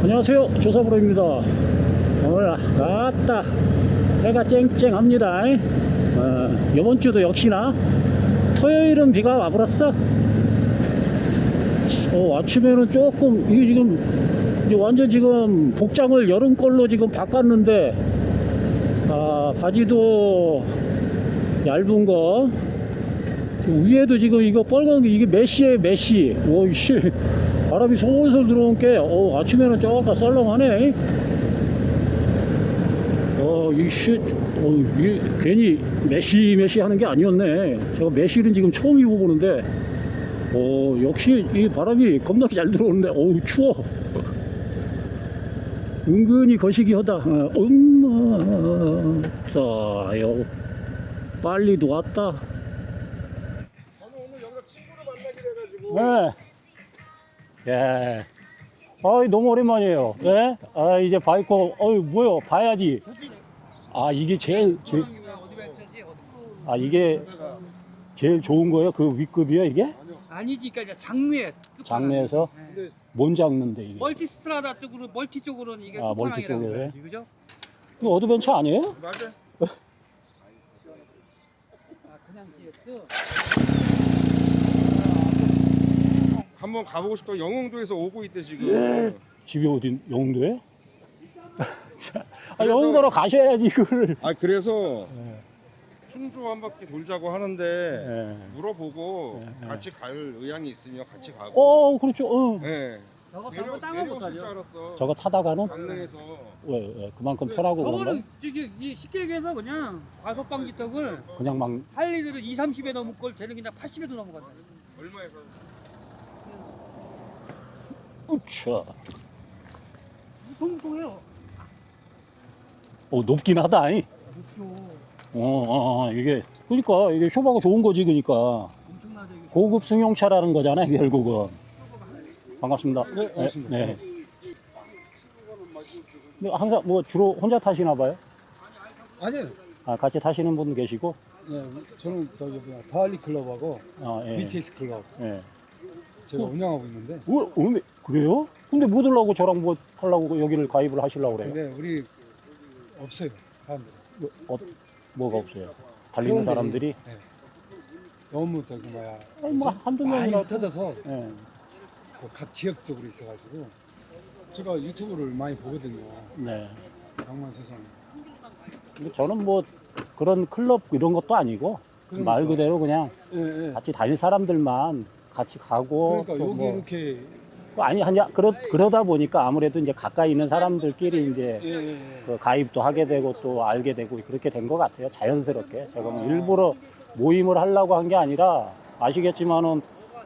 안녕하세요. 조사부로입니다. 오늘 아따 해가 쨍쨍합니다. 어, 이번 주도 역시나 토요일은 비가 와버렸어? 어, 아침에는 조금 이게 지금 이제 완전 지금 복장을 여름 걸로 지금 바꿨는데 아 바지도 얇은 거. 위에도 지금 이거 게 이게 메시에 메시. 오이씨 바람이 솔솔 들어온 게 어, 아침에는 조금 썰렁하네. 어 이씨 어, 이게 괜히 메시 메시 하는 게 아니었네. 제가 메시는 지금 처음 입어보는데 어 역시 이 바람이 겁나게 잘 들어오는데 어우 추워. 은근히 거시기 하다. 어, 엄마. 자요. 빨리도 왔다. 저는 오늘 여기서 친구를 만나기로 해가지고 네. 예. 아이, 너무 오랜만이에요. 예? 아, 이제 바이코, 어이, 뭐요? 봐야지. 아, 이게 제일, 제일, 아, 이게 제일 좋은 거예요? 그 윗급이요, 이게? 아니지, 그러니까 이제 장르에 장르에서? 네. 뭔 장르인데, 이게? 멀티 스트라다 쪽으로 멀티 쪽으로는 이게 아, 멀티 끝판왕이라고 쪽으로 그래야지, 그죠? 이거 어드벤처 아니에요? 맞아 아, 그냥 GS. 한번 가보고 싶다 영흥도에서 오고 있대 지금 예. 집이 어디, 영도에? 자, 아, 그래서- 영도로 가셔야지, 이거를. 아 그래서 예, 충주 한 바퀴 돌자고 하는데 예. 물어보고 예, 예. 같이 갈 의향이 있으면 같이 가고 어, 그렇죠. 어. 네. 저거 내려, 땅을 내려오실 줄. 알았어 저거 타다가는? 강릉에서 왜, 왜, 그만큼 편하고 그런가? 저거는 저기 이 쉽게 얘기해서 그냥 과속방지 떡을 그냥 막, 할리들은 2, 30에 넘을 걸 쟤는 그냥 80에도 넘어간다. 얼마에 사 으쌰. 통통해요. 어, 높긴 하다, 이. 높죠. 어, 어, 어, 이게 그러니까 이게 쇼바가 좋은 거지 그러니까 엄청나죠 이게. 고급 승용차라는 거잖아 이게 결국은 반갑습니다. 네, 반갑습니다. 네. 근데 항상 뭐 주로 혼자 타시나 봐요? 아니요. 아, 같이 타시는 분 계시고? 예, 저는 저기 뭐야 다할리 클럽하고 아, 예. BTS 클럽 예. 제가 운영하고 있는데 어, 어, 그래요? 근데 뭐 들라고 저랑 뭐 타려고 여기를 가입을 하시려고 그래요? 근데 우리 없어요 사람들. 뭐, 어, 뭐가 없어요? 달리는 회원들이- 사람들이? 예. 너무 저기 뭐야 아니, 뭐 한두 많이 명이라 흩어져서 예. 그각 지역적으로 있어가지고 제가 유튜브를 많이 보거든요. 네. 양만 세상. 근데 저는 뭐 그런 클럽 이런 것도 아니고 그러니까. 말 그대로 그냥 예, 예. 같이 다닐 사람들만 같이 가고 그러니까 또 여기 뭐 이렇게 아니 하냐 그러 그러다 보니까 아무래도 이제 가까이 있는 사람들끼리 이제 예, 예, 예. 그 가입도 하게 되고 또 알게 되고 그렇게 된 것 같아요. 자연스럽게. 제가 뭐 일부러 모임을 하려고 한 게 아니라 아시겠지만은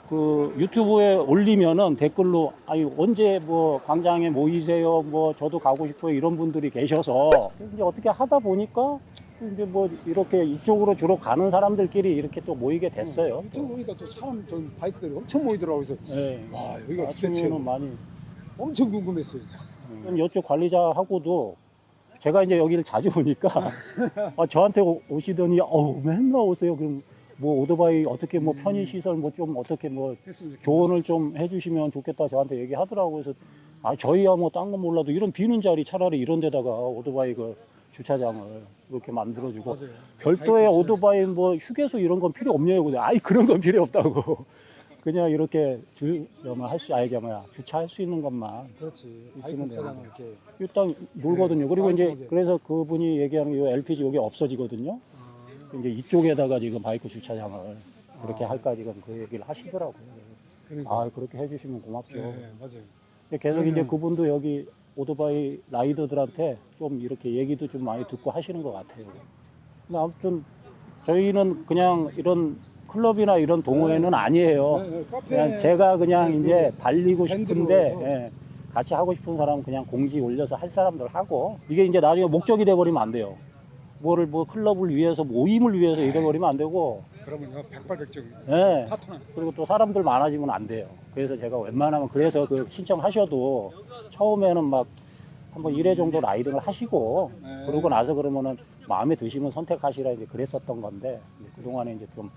그 유튜브에 올리면은 댓글로 아유 언제 뭐 광장에 모이세요? 뭐 저도 가고 싶어요. 이런 분들이 계셔서 이제 어떻게 하다 보니까 이제 뭐 이렇게 이쪽으로 주로 가는 사람들끼리 이렇게 또 모이게 됐어요. 유튜브 보니까 또 사람 저 바이크들이 엄청 모이더라고요. 그래서 네. 와 여기가 도대체 아침에는 많이 엄청 궁금했어요. 진짜. 그럼 이쪽 관리자하고도 제가 이제 여기를 자주 오니까 아, 저한테 오- 오시더니 어우 맨날 오세요. 그럼 뭐 오토바이 어떻게 뭐 편의 시설 뭐 좀 어떻게 뭐 좋겠다. 조언을 좀 해주시면 좋겠다 저한테 얘기하더라고요. 그래서 아 저희야 뭐 딴 건 몰라도 이런 비는 자리 차라리 이런 데다가 오토바이 그 주차장을 이렇게 만들어주고 맞아요. 별도의 오토바이 뭐 휴게소 이런 건 필요 없냐고 근데 아이 그런 건 필요 없다고 그냥 이렇게 주 저뭐 할수 저 뭐야 주차할 수 있는 것만 그렇지. 있으면 이렇게. 일단 놀거든요. 그리고 네, 이제 깔끔하게. 그래서 그분이 얘기하는 게 LPG 여기 없어지거든요. 아, 이제 이쪽에다가 지금 바이크 주차장을 그렇게 아. 할까 지금 그 얘기를 하시더라고요. 그러니까. 아 그렇게 해주시면 고맙죠. 예, 예, 맞아요. 근데 계속 이제 그분도 여기 오토바이 라이더들한테 좀 이렇게 얘기도 좀 많이 듣고 하시는 것 같아요. 근데 아무튼 저희는 그냥 이런 클럽이나 이런 동호회는 아니에요. 예, 예, 카페 그냥 제가 그냥 네, 이제 달리고 싶은데. 예, 같이 하고 싶은 사람 그냥 공지 올려서 할 사람들 하고 이게 이제 나중에 목적이 돼버리면 안 돼요. 뭐를 뭐 클럽을 위해서 모임을 위해서 이래 버리면 안 되고 그러면요 백발백중 예, 파트너. 그리고 또 사람들 많아지면 안 돼요. 그래서 제가 웬만하면 그래서 그 신청하셔도 처음에는 막 한번 1회 정도 라이딩을 하시고 네. 그러고 나서 그러면은 마음에 드시면 선택하시라 이제 그랬었던 건데 그동안에 이제 좀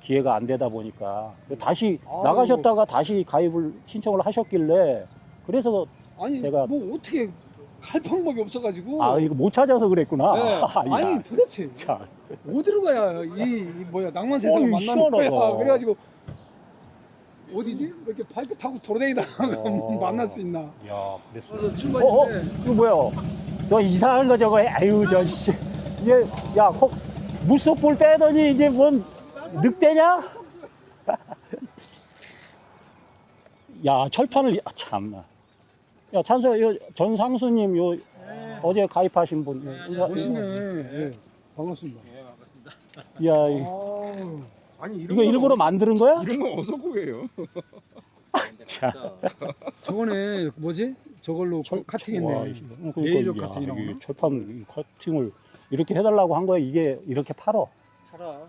기회가 안 되다 보니까 다시 아유. 나가셨다가 다시 가입을 신청을 하셨길래 그래서 아니 제가- 뭐 어떻게 갈 방법이 없어가지고. 아 이거 못 찾아서 그랬구나. 네. 야, 아니 도대체 자, 어디로 가야 이, 이 뭐야 낭만 세상을 어이, 만나는 거야. 시원하다. 그래가지고 어디지? 이렇게 바이크 타고 돌아다니다가 어. 만날 수 있나? 야, 그랬어. 그래서 어, 어, 출발인데 이거 뭐야? 너 이상한 거 저거 해. 아유, 저 씨. 이게 야, 코, 물속볼 빼더니 이제 뭔 늑대냐? 야, 철판을 아, 참나. 야, 찬서 요 전상수님 요 어제 가입하신 분. 인사- 멋있네. 예. 반갑습니다. 야, 이- 아우. 아니 이런 이거 거 일부러 만드는 거야? 이런 거 어서 구해요. 자, 저번에 뭐지? 저걸로 철- 그 카팅했네. 와, 그러니까 레이저 야, 카팅이라고 하나? 철판 커팅을 이렇게 해달라고 한 거야. 이게 이렇게 팔어. 팔아.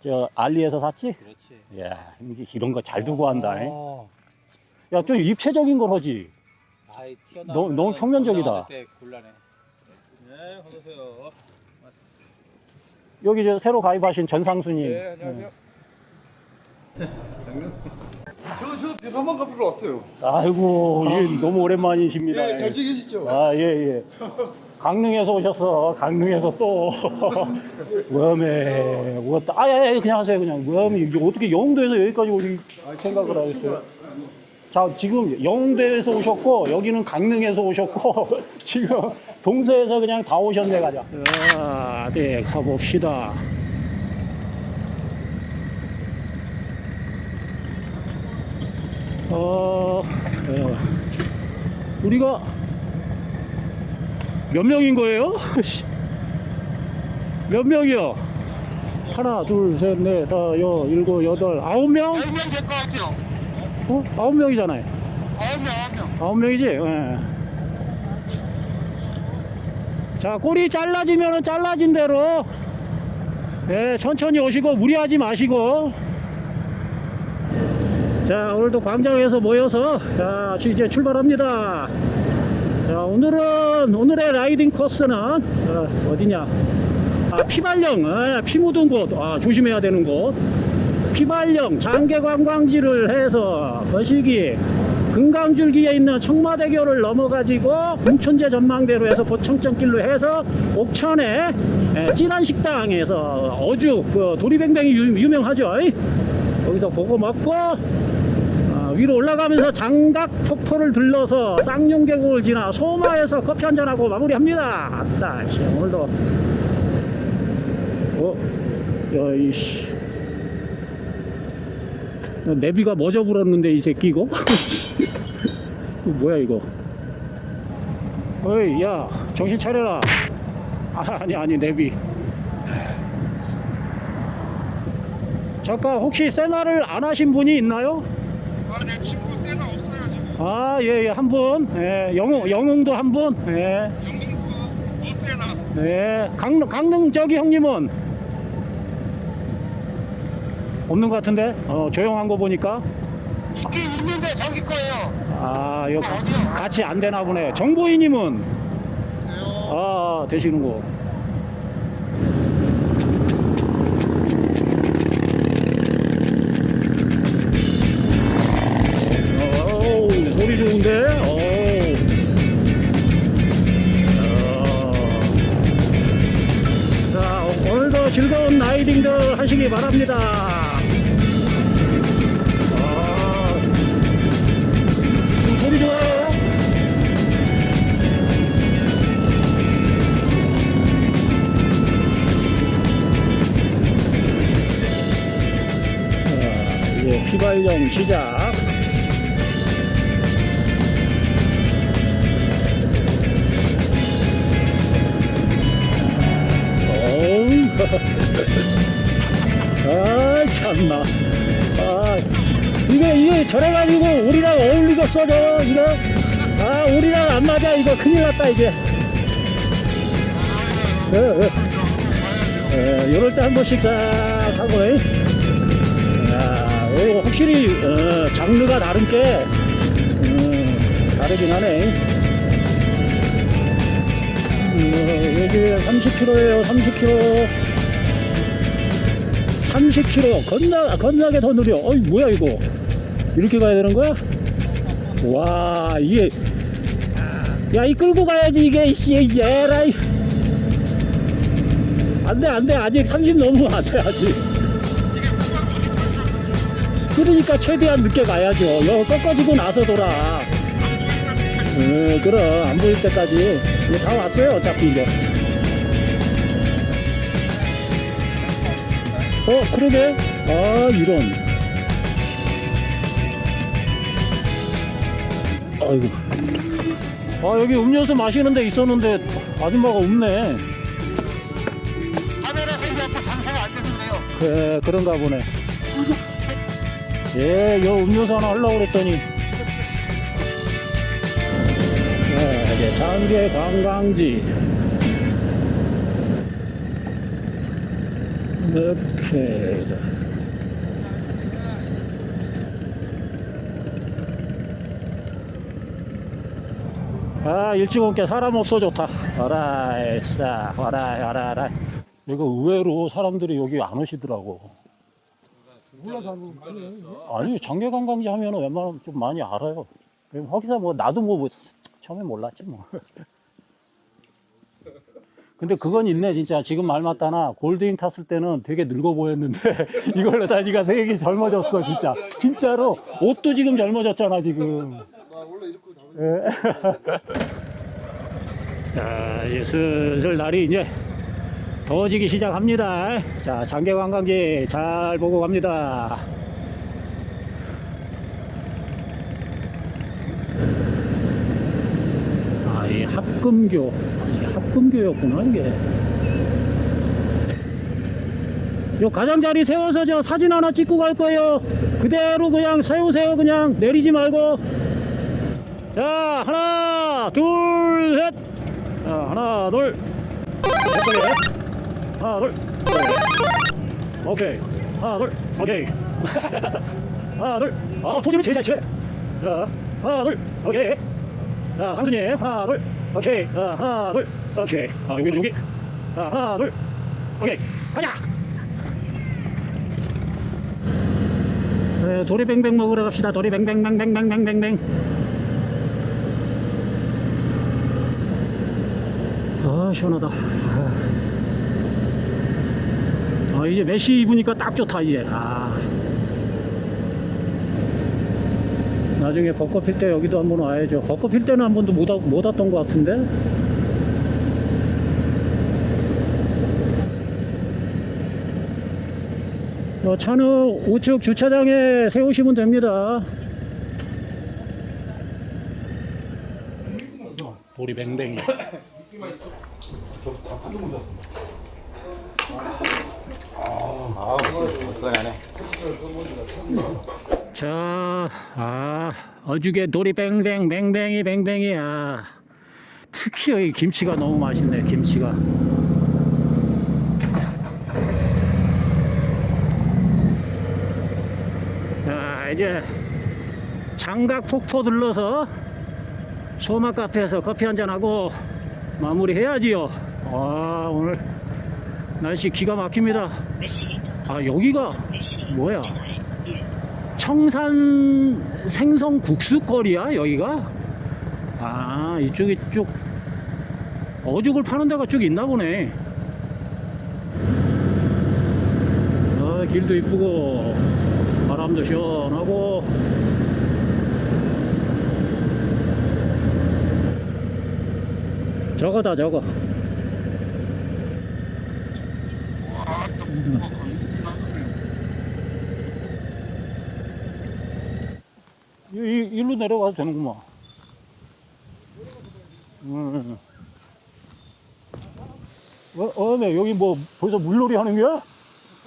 저 알리에서 샀지? 그렇지. 야, 이게 이런 거 잘 두고 한다. 잉? 아, 야, 좀 입체적인 걸 하지. 아이. 너무- 너무 평면적이다. 곤란해. 네, 어서오세요. 여기 저 새로 가입하신 전상수님. 네, 안녕하세요. 저저 배사만 가보러 왔어요. 아이고, 예, 너무 오랜만이십니다. 네, 잘 지내시죠? 아, 예, 예. 강릉에서 오셨어. 강릉에서 또. 웜에. 오갔다. 아, 예, 예, 그냥 하세요. 그냥. 웜이 이게 어떻게 영도에서 여기까지 오실 생각을 하셨어요? 자, 지금 영도에서 오셨고, 여기는 강릉에서 오셨고, 지금 동서에서 그냥 다 오셨네, 가자. 자, 네, 가봅시다. 어, 예. 우리가 몇 명인 거예요? 몇 명이요? 하나, 둘, 셋, 넷, 다, 여, 일곱, 여덟, 아홉 명? 명될것 같아요. 어? 아홉 명이잖아요. 아홉 명, 아홉 명. 아홉 명이지? 예. 자, 꼬리 잘라지면 잘라진 대로, 네, 천천히 오시고, 무리하지 마시고. 자, 오늘도 광장에서 모여서, 자, 이제 출발합니다. 자, 오늘은, 오늘의 라이딩 코스는, 어, 어디냐? 아, 피발령, 아, 피 묻은 곳, 아, 조심해야 되는 곳. 피발령 장계 관광지를 해서 거시기 금강줄기에 있는 청마대교를 넘어가지고 공천제 전망대로 해서 보청점길로 해서 옥천에 에, 찐한 식당에서 어죽 그 도리뱅뱅이 유, 유명하죠 이? 거기서 보고 먹고 어, 위로 올라가면서 장각 폭포를 들러서 쌍용계곡을 지나 소마에서 커피 한잔하고 마무리합니다 아따 씨 오늘도 어? 야이씨 내비가 멎어 불었는데 이 새끼 이거? 이거 뭐야 이거? 어이 야 정신 차려라 아, 아니 아니 내비 잠깐 혹시 세나를 안 하신 분이 있나요? 아, 내 친구 때가 없어요, 지금. 아예예 한분 예, 영웅 영웅도 한분 예, 영등포 어때나? 예. 강릉 강릉 저기 형님은 없는 것 같은데 어 조용한 거 보니까 있긴 있는데 저기 거예요. 아, 이거 가- 같이 안 되나 보네. 정보이님은 아 되시는 거. 어우, 소리 좋은데? 어우. 어. 자, 오늘도 즐거운 라이딩들 하시기 바랍니다. 시작. 아, 참나. 아, 이게, 이게 저래가지고 우리랑 어울리겠어, 저, 이거. 아, 우리랑 안 맞아, 이거 큰일 났다, 이제. 예, 예. 예, 요럴 때 한 번씩 싹 하고, 오, 확실히, 어, 장르가 다른 게, 음, 다르긴 하네. 음, 어, 여기 30km에요, 30km. 30km 건나 건나게 더 느려. 어이 뭐야 이거? 이렇게 가야 되는 거야? 와 이게 야, 이 끌고 가야지, 이게, 씨, 얘라이. 안 돼, 안 돼. 아직 30 넘으면 안 돼, 아직. 그러니까 최대한 늦게 가야죠. 여 꺾어지고 나서 돌아. 응, 그럼. 안 보일 때까지. 이제 다 왔어요, 어차피 이제. 어, 그러게. 아, 이런. 아이고. 아, 여기 음료수 마시는 데 있었는데 아줌마가 없네. 카메라 생겨갖고 장사가 안 되는데요. 그래, 그런가 보네. 예, 요 음료수 하나 하려고 그랬더니. 네, 이제 장계 관광지. 이렇게. 자. 아, 일찍 온게 사람 없어 좋다. 어라이, 싸, 어라이, 어라이. 이거 의외로 사람들이 여기 안 오시더라고. 몰라서 하는 거 아니에요? 아니 장계 관광지 하면 은 웬만하면 좀 많이 알아요. 그럼 거기서 뭐 나도 뭐, 뭐 처음에 몰랐지 뭐. 근데 그건 있네 진짜 지금 말 맞다나 골드윙 탔을 때는 되게 늙어 보였는데 이걸로 다니가 되게 젊어졌어 진짜 진짜로 옷도 지금 젊어졌잖아 지금. 예. 자 이제 슬슬 날이 이제 더워지기 시작합니다. 자 장계 관광지 잘 보고 갑니다. 아, 이 합금교. 이 합금교였구나, 이게. 요 가장자리 세워서 저 사진 하나 찍고 갈 거예요. 그대로 그냥 세우세요. 그냥 내리지 말고. 자, 하나, 둘, 셋. 자, 하나, 둘. 예쁘게. 하나, 둘. 오케이. 하나, 둘. 오케이. 하나, 둘. 아, 포즈는 제일 잘 치네. 자, 하나, 둘. 오케이. 자, 강수님, 하나, 둘, 오케이. 자, 하나, 둘, 오케이. 아, 여기, 여기. 자, 하나, 둘, 오케이. 가자! 네, 도리뱅뱅 먹으러 갑시다. 도리뱅뱅뱅뱅뱅뱅뱅뱅. 아, 시원하다. 아, 아, 이제 메시 입으니까 딱 좋다, 이제. 아. 나중에 벚꽃 필 때 여기도 한번 와야죠. 벚꽃 필 때는 한 번도 못, 와- 못 왔던 것 같은데. 어, 차는 우측 주차장에 세우시면 됩니다. 돌이 뱅뱅이. 자, 아, 어죽에 돌이 뱅뱅, 뱅뱅이, 뱅뱅이, 아. 특히 여기 김치가 너무 맛있네, 김치가. 자, 이제 장각 폭포 들러서 소마 카페에서 커피 한잔하고 마무리 해야지요. 아, 오늘 날씨 기가 막힙니다. 아, 여기가 뭐야? 청산 생선 국수거리야 여기가? 아 이쪽이 쭉 어죽을 파는 데가 쭉 있나 보네 아 길도 이쁘고 바람도 시원하고 저거다 저거 이, 이- 일로 내려가도 되는구만. 음. 어, 어, 네, 여기 뭐 벌써 물놀이 하는 거야?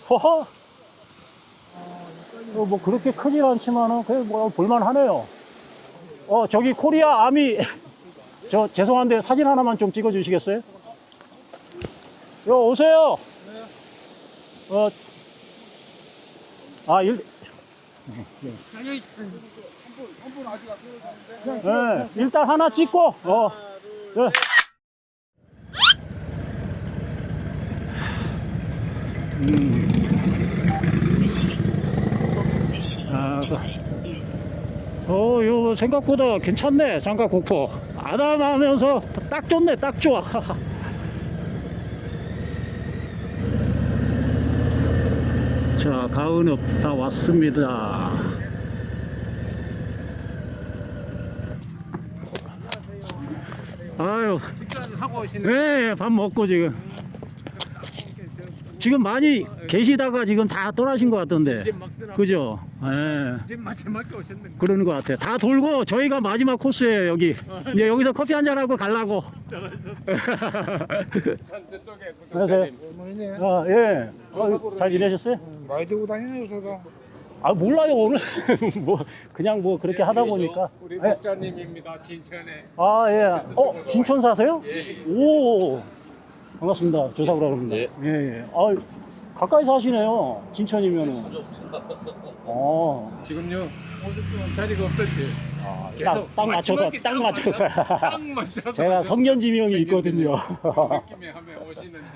허허? 어, 뭐 그렇게 크진 않지만은 그냥 뭐 볼만하네요. 어, 저기 코리아 아미 저 죄송한데 사진 하나만 좀 찍어 주시겠어요? 요 오세요. 어, 아, 일, 아니, 네, 일단 하나 찍고, 어, 네. 음. 아, 그, 어, 이거 생각보다 괜찮네. 장갑 곡포. 아담하면서 딱 좋네. 딱 좋아. 자, 가은읍 다 왔습니다. 아유, 하고 오시는 네, 밥 먹고 지금. 지금 많이 계시다가 지금 다 떠나신 것 같던데. 그죠? 예. 마지막에 오셨는 그러는 것 같아요. 다 돌고 저희가 마지막 코스예요 여기. 이제 여기서 커피 한 잔 하고 가려고. 저쪽에 안녕하세요. 아 예. 어, 잘 지내셨어요? 많이 들고 다니는 요새도 아 몰라요 오늘 뭐 그냥 뭐 그렇게 하다 보니까. 우리 예. 독자님입니다 진천에 아 예. 어 진천 사세요? 예. 오 반갑습니다. 조사구라 그럽니다. 예. 예. 아 가까이 사시네요. 진천이면은. 어. 지금요 자리가 없었지 아, 딱, 계속 딱 맞춰서 딱 맞춰서. 딱 맞춰서 제가 성견 지명이 있거든요. 느낌에 하면 오시는데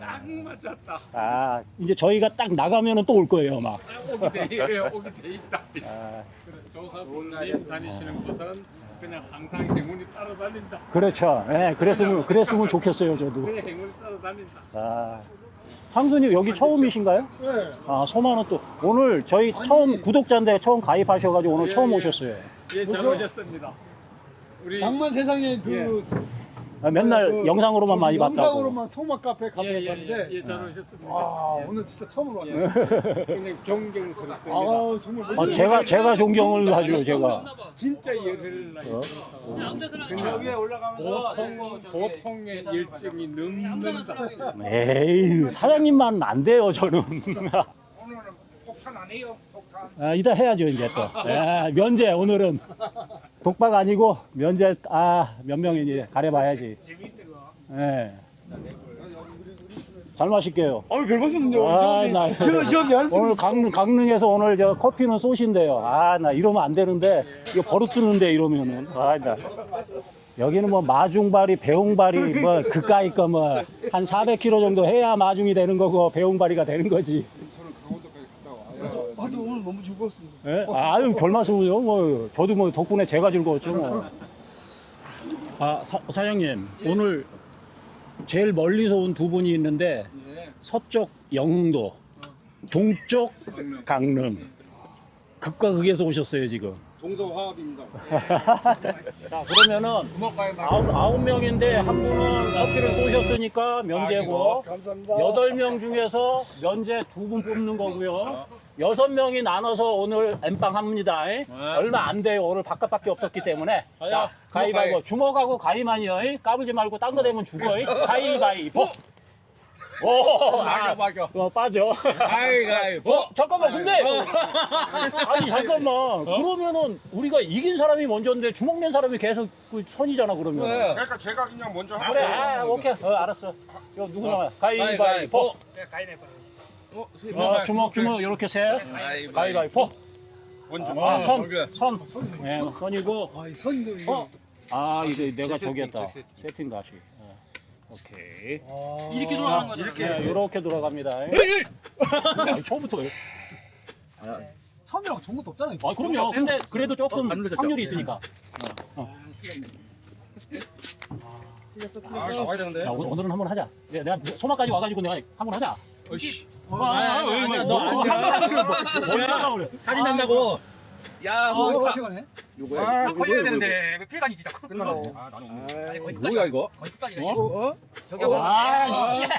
딱 맞았다 아 이제 저희가 딱 나가면은 또 올 거예요 막. 딱 오게 돼 돼 있다 아, 그래서 조사부님 다니시는 곳은 그냥 항상 행운이 따라다닌다 그렇죠. 예, 그랬으면 그랬으면 좋겠어요 저도. 그냥 행운이 따라다닌다 아, 상수님 여기 처음이신가요? 네. 아 소만원 또 오늘 저희 처음 구독자인데 처음 가입하셔가지고 오늘 예, 처음 예. 오셨어요. 예, 잘 오셨습니다. 우리 낭만 세상에 그 아, 맨날 그 영상으로만 저기 많이 봤다고. 영상으로만 소막 카페 예, 가게 예, 예, 갔는데 예, 잘 오셨습니다. 와 예. 오늘 진짜 처음으로 왔네. 예. 그냥 경경스럽습니다. 아 정말 아, 멋있네. 제가 제가 존경을 하죠 제가. 진짜 열을 어? 그냥 위에 올라가면서 보통 보통의 열정이 넘는다. 에이 사장님만 안 돼요 저는. 오늘은 폭탄 안 해요. 폭탄. 아, 이따 해야죠 이제 또. 아, 면제 오늘은 독박 아니고 면제 아몇 명이니 가려봐야지. 예. 잘 마실게요. 아유 별 말씀은요. 아, 나 제가 제가 말씀 오늘 강릉 강릉에서 오늘 저 커피는 쏘신대요. 아, 나 이러면 안 되는데 이거 버릇 드는데 이러면은 아, 나 여기는 뭐 마중발이 배웅발이 뭐 그까이 거뭐한 400km 정도 해야 마중이 되는 거고 배웅발이가 되는 거지. 오늘 너무 즐거웠습니다. 예? 아유 별 말씀을요. 뭐 저도 뭐 덕분에 제가 즐거웠죠. 뭐. 아 사, 사장님 오늘 제일 멀리서 온 두 분이 있는데 예. 서쪽 영흥도, 동쪽 강릉. 극과 극에서 오셨어요 지금. 동서화합입니다. 자 그러면은 아홉, 아홉 명인데 한 분은 커피를 쏘셨으니까 면제고 감사합니다. 여덟 명 중에서 면제 두 분 뽑는 거고요. 여섯 명이 나눠서 오늘 엠빵 합니다. 에? 얼마 안 돼요. 오늘 바깥밖에 없었기 때문에. 자, 가위바위보. 주먹하고 가위만이요. 에? 까불지 말고 딴 거 되면 죽어. 에? 가위바위보. 오, 아, 어, 빠져. 가위가위보 어, 잠깐만, 근데. 아니, 잠깐만. 그러면은 우리가 이긴 사람이 먼저인데 주먹 낸 사람이 계속 그 선이잖아, 그러면. 그러니까 제가 그냥 먼저 하고 그래, 아, 오케이. 어, 알았어. 이거 누구 나와? 가위바위보. 네, 가이네 봐. 어, 어, 주먹, 주먹, 이렇게 셋. 가위바위보. 먼저. 아, 선. 선. 예, 선이고. 아 이 선도 이거. 어? 아, 이거 내가 저기 했다. 세팅. 세팅 다시. 어, 오케이. 아, 이렇게 돌아가는 거죠. 이렇게 네, 이렇게 돌아갑니다. 아, 처음부터. 처음이랑 좋은 것도 없잖아요. 아, 그럼요. 근데 그래도 조금 어, 안 늦었죠? 확률이 있으니까. 아, 나와야 되는데. 자, 오- 오늘은 한번 하자. 네, 내가 소마까지 와가지고 내가 한번 하자. 어이씨. 아, 아, 아, 아니야, 너 아니야. 뭐, 뭘 하려고 그래. 살이 난다고 야 아, 뭐, 이거 어떻게 가네? 아, 걸려야 되는데 왜 피해가니 진짜 끝나고. 아, 나는 없네. 거의 뭐야 이거 거의 끝까지. 어? 어? 저게 아,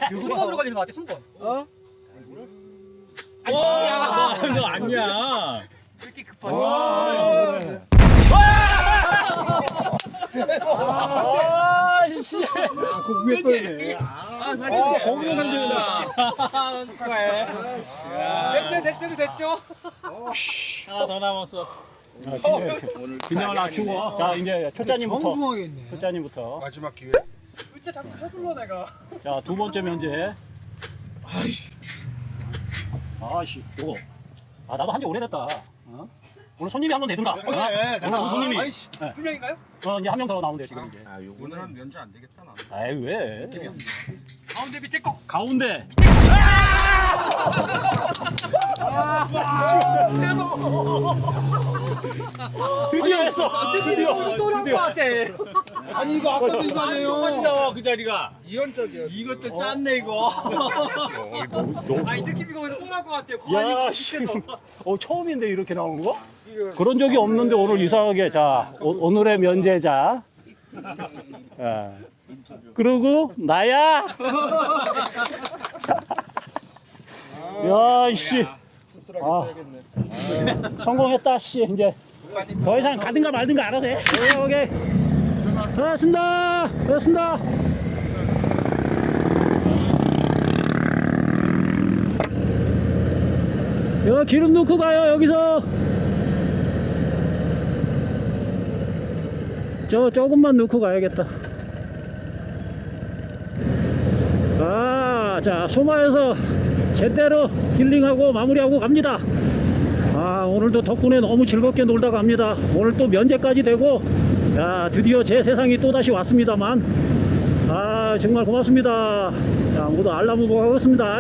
씨. 순번으로 걸리는 것 같아. 순번. 어? 아, 씨. 이거 아니야 이렇게 급하지. 아, 씨. 아, 그 위에 떠있네. 아 공룡 선수다 축하해 됐죠, 됐죠, 됐죠. 하나 더 남았어 균형을 낮추고. 자, 이제 초짜님부터. 정중하게 있네. 초짜님부터. 마지막 기회. 진짜 자꾸 서둘러 내가. 자, 두 번째 면제. 아이씨, 요거. 아, 나도 한 지 오래됐다. 어? 오늘 손님이 한번 되든가. 어? 오늘 손님이. 아이씨. 분명인가요? 어, 이제 한 명 더 나오면 돼, 지금 이제. 아, 오늘은 면제 안 되겠다, 나는. 아이, 왜? 가운데 밑에 거. 가운데. 드디어 했어. 드디어. 드디어. 아니 이거 아까도 이거 아니에요. 똑같이다 그 자리가. 이연적이야. 이것도 짰네 이거. 아니 느낌이 거기서 똥날 것 같아요. 야, 씨. 어, 처음인데 이렇게 나오는 거? 그런 적이 없는데 오늘 이상하게 자 오, 늘의 면제자. 예. 그리고 나야. 야, 씨. 씁쓸하게 아. 성공했다, 씨. 이제 더 이상 가든가 말든가 알아서 해. 오케이, 오케이. 고맙습니다. 고맙습니다. 여 기름 넣고 가요, 여기서. 저 조금만 넣고 가야겠다. 아, 자, 소마에서 제대로 힐링하고 마무리하고 갑니다. 아, 오늘도 덕분에 너무 즐겁게 놀다 갑니다. 오늘 또 면제까지 되고, 야, 드디어 제 세상이 또 다시 왔습니다만, 아, 정말 고맙습니다. 자, 모두 알람 보고 가겠습니다.